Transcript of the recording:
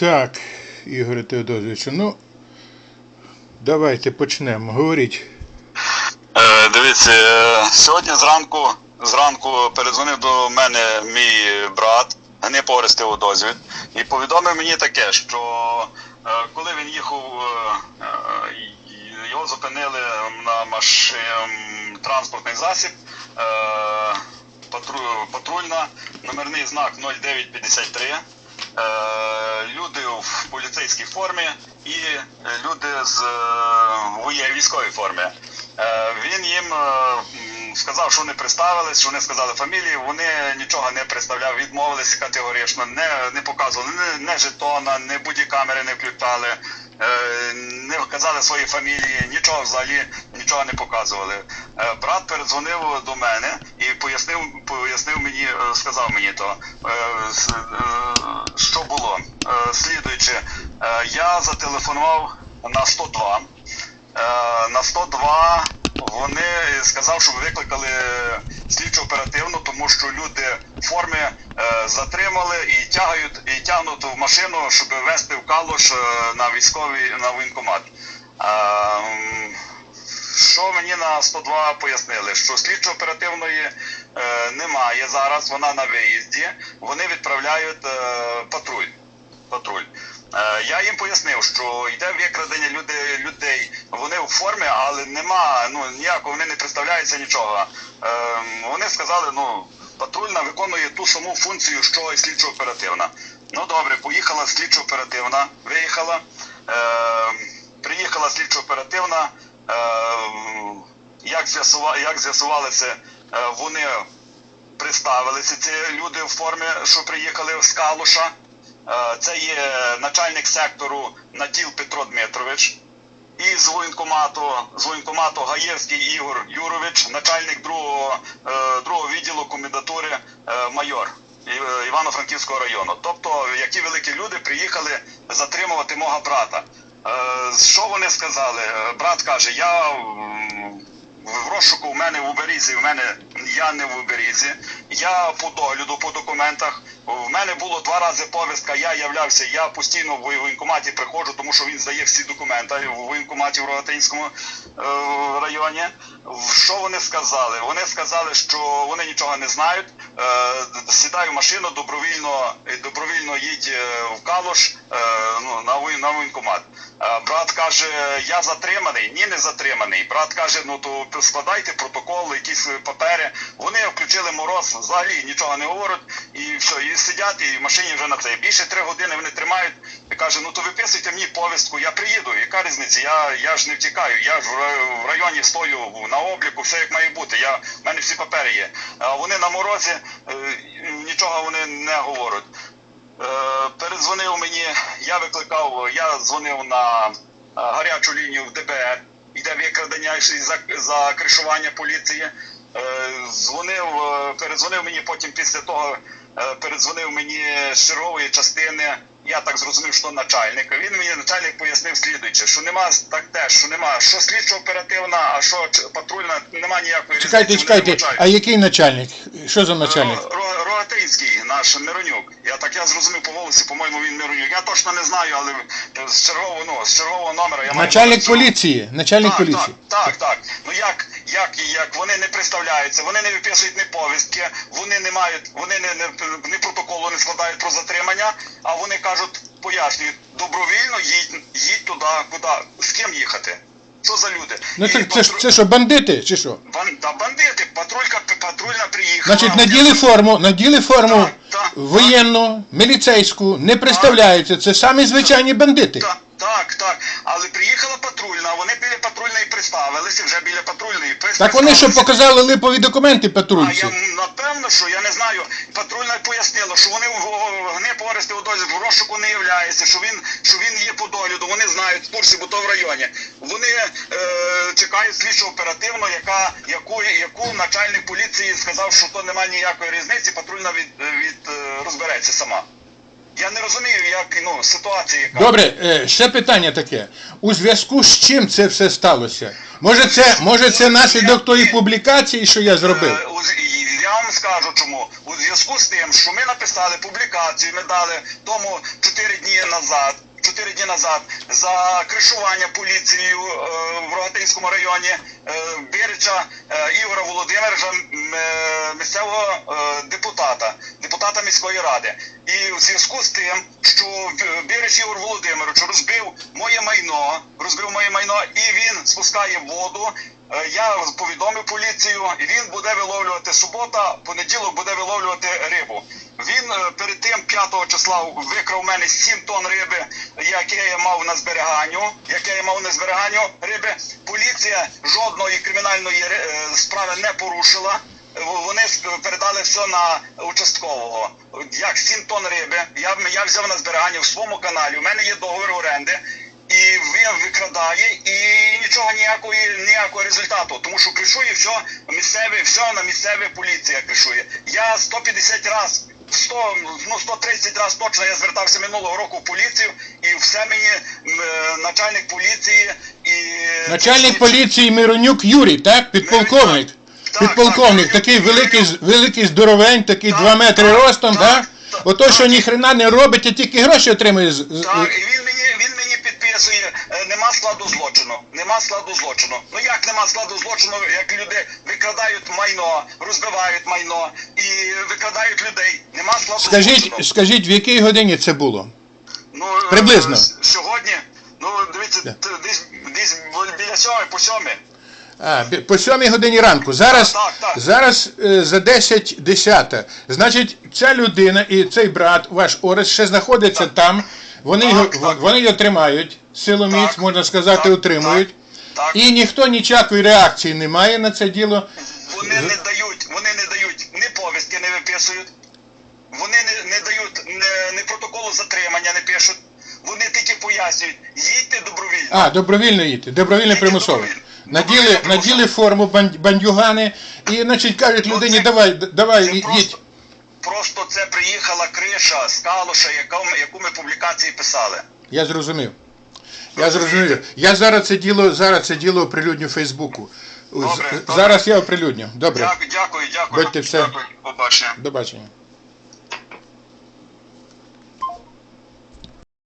Так, Ігоре Теодозовичу, ну давайте почнемо. Говоріть. Е, дивіться, е, сьогодні зранку, зранку передзвонив до мене мій брат, Гнип Орес Теодозвіт, і повідомив мені таке, що е, коли він їхав, е, е, його зупинили на маш... ем, транспортний засіб, е, патру- патрульна, номерний знак 0953. Е, люди в поліцейській формі і е, люди з е, військовій формі. Він їм сказав, що вони представились, що вони сказали фамілії. Вони нічого не представляв, відмовились категорично, не, не показували не, не жетона, не будь-камери не включали, не вказали свої фамілії, нічого взагалі нічого не показували. Е, Брат передзвонив до мене і пояснив, пояснив мені, е, сказав мені то, е, е, що було. Е, Слідуючи, е, я зателефонував на 102. Е, на 102 вони сказав, щоб викликали слідчу оперативну, тому що люди е, затримали і тягають і тягнуть в машину, щоб вести в калуш е, на військовий на воєнкомат. На 102 пояснили, що слідчо оперативної е, немає зараз, вона на виїзді. Вони відправляють е, патруль. Патруль. Е, я їм пояснив, що йде викрадення людей, людей. Вони в формі, але нема ну ніякого, вони не представляються нічого. Е, вони сказали, ну патрульна виконує ту саму функцію, що і слідчо оперативна. Ну добре, поїхала слідчо оперативна, виїхала. Е, приїхала слідчо оперативна. Е, як, з'ясува, як з'ясувалося, е, вони представилися, ці люди в формі, що приїхали з Калуша. Е, Це є начальник сектору Наділ Петро Дмитрович. І з воєнкомату, з воєнкомату Гаєвський Ігор Юрович, начальник другого, е, другого відділу комендатури майор Івано-Франківського району. Тобто, які великі люди приїхали затримувати мого брата. Що вони сказали? Брат каже: я в розшуку у мене в Уберізі, в мене я не в Уберізі, я по догляду по документах. В мене було два рази повістка, я являвся, я постійно в воєнкоматі приходжу, тому що він здає всі документи в воєнкоматі в Рогатинському е, районі. Що вони сказали? Вони сказали, що вони нічого не знають. Е, сідай в машину, добровільно, е, добровільно їдь в Калуш е, ну, на, на воєнкомат. Брат каже, я затриманий. Ні, не затриманий. Брат каже, ну то складайте протокол, якісь папери. Вони включили мороз, взагалі нічого не говорять, і все, і сидять, і в машині вже на це. Більше три години вони тримають. І каже, ну то виписуйте мені повістку, я приїду. Яка різниця? Я, я ж не втікаю, я ж в районі стою на обліку, все як має бути. Я, в мене всі папери є. А вони на морозі, е, нічого вони не говорять. Е, передзвонив мені, я викликав, я дзвонив на е, гарячу лінію в ДБР, йде викрадення за, за кришування поліції. Е, дзвонив, е, передзвонив мені потім після того, е, передзвонив мені з чергової частини. Я так зрозумів, що начальник. Він мені начальник пояснив слідуюче, що нема так теж, що нема що слідчо оперативна, а що патрульна, нема ніякої Чекайте, різниці, чекайте, а який начальник? Що за начальник? Ро- Рогатинський, наш Миронюк. Я так я зрозумів по голосі, по-моєму, він Миронюк. Я точно не знаю, але з чергового, ну, з чергового номера я Начальник цього. поліції. Начальник Так, поліції. так, так, так. Ну як, як, і як вони не представляються, вони не виписують ні повістки, вони не мають, вони не, не, ні протоколу не складають про затримання, а вони кажуть, пояснюють, добровільно їдь, їдь туди, куди, з ким їхати. Що за люди? Ну це, це, патру- це що, бандити чи що? Бан- та бандити, патрулька, патрульна приїхала. Значить, наділи форму, наділи форму так, воєнну, міліцейську, не представляються. Це самі звичайні бандити. Так, так. Але приїхала патрульна, вони біля патрульної представилися, вже біля патрульної Так вони що показали липові документи А патрульці. я напевно, що я не знаю. Патрульна пояснила, що вони в гни Орести Одозі в розшуку не являються, що він що він є по догляду. Вони знають в курсі, бо то в районі. Вони е, чекають слідчу оперативну, яка яку яку начальник поліції сказав, що то немає ніякої різниці. Патрульна від, від е, розбереться сама. Я не розумію, як ну ситуація яка. Добре, е, ще питання таке. У зв'язку з чим це все сталося? Може це, може це наслідок тої публікації, що я зробив? Е, Я вам скажу чому. У зв'язку з тим, що ми написали публікацію, ми дали тому 4 дні назад. Чотири дні назад за кришування поліцією е, в Рогатинському районі е, е, Ігора Володимировича, е, місцевого депутата, міської ради. І в зв'язку з тим, що В- Береч Ігор Володимирович розбив моє майно, розбив моє майно, і він спускає воду. Е, Я повідомив поліцію, і він буде виловлювати субота, понеділок буде виловлювати рибу. Він е, перед тим 5 числа викрав мене 7 тонн риби, яке я мав на зберіганню. Яке я мав на зберіганню риби. Поліція жодної кримінальної е, справи не порушила. Вони передали все на участкового. Як 7 тонн риби. Я, я взяв на зберігання в своєму каналі. У мене є договір оренди. І він викрадає і нічого ніякої ніякого результату, тому що кришує все місцеве, все на місцеве поліція кришує. Я 150 раз, 100, ну 130 раз точно я звертався минулого року в поліцію, і все мені е, начальник поліції і Начальник поліції Миронюк Юрій, так? Підполковник. Підполковник, так, такий великий, великий здоровень, такий Так, 2 метри так, ростом, так, так? так, Ото, що ніхрена не робить, а тільки гроші отримує. з- Так, і він мені він мені підписує, е, нема складу злочину. Нема складу злочину. Ну як нема складу злочину, як люди викрадають майно, розбивають майно і викрадають людей. Нема складу Скажіть, злочину. скажіть, в якій годині це було? Ну, е, приблизно. Сьогодні, ну дивіться, десь десь біля сьомої по сьомій. А, по 7 годині ранку. Зараз, Так, так. зараз е, за 10 10. Значить, ця людина і цей брат, ваш Орест, ще знаходиться там. Вони, Так, його, так. вони його тримають, силоміць, Так, можна сказати, так, утримують. Так, так. І ніхто ніякої реакції не має на це діло. Вони не дають, вони не дають ні повістки не виписують, вони не, не дають не, не протоколу затримання не пишуть. Вони тільки пояснюють, їдьте добровільно. А, добровільно їти, добровільно Тільки примусово. добровільно. Наділи, наділи форму бан- бандюгани і, значить, кажуть Ну, людині, це- давай, д- давай, Це їдь. просто, просто це приїхала криша з калуша, яку, ми- яку ми публікації писали. Я зрозумів. Я зрозумів. Я зараз це діло, зараз це діло оприлюдню в Фейсбуку. З- добре. Зараз я оприлюдню. Добре. Дякую, дякую, дякую. Будьте все. Дякую, побачення. До бачення.